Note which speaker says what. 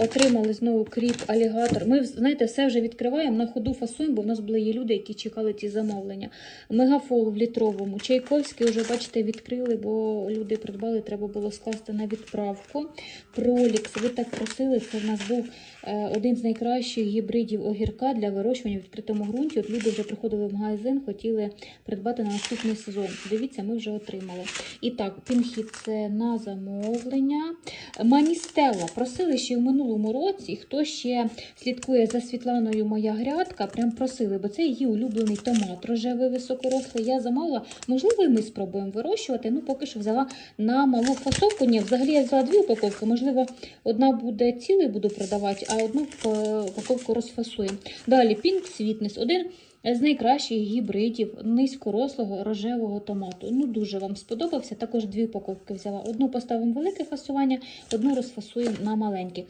Speaker 1: Отримали знову кріп, алігатор. Ми, знаєте, все вже відкриваємо, на ходу фасуємо, бо в нас були є люди, які чекали ці замовлення. Мегафол в літровому. Чайковський вже, бачите, відкрили, бо люди придбали, треба було скласти на відправку. Пролікс, ви так просили, це в нас був е, один з найкращих гібридів огірка для вирощування в відкритому ґрунті. От люди вже приходили в магазин, хотіли придбати на наступний сезон. Дивіться, ми вже отримали. І так, пінхід це на замовлення. Маністела просили ще в минулому році. Хто ще слідкує за Світланою Моя грядка, прям просили, бо це її улюблений томат рожевий високорослий. Я замовила. Можливо, і ми спробуємо вирощувати. Ну, поки що взяла на малу фасовку. Ні, взагалі я взяла дві упаковки. Можливо, одна буде цілий буду продавати, а одну е, упаковку розфасуємо. Далі Pink Sweetness. Один з найкращих гібридів низькорослого рожевого томату. Ну, дуже вам сподобався. Також дві упаковки взяла. Одну поставимо велике фасування, одну розфасуємо на маленьке.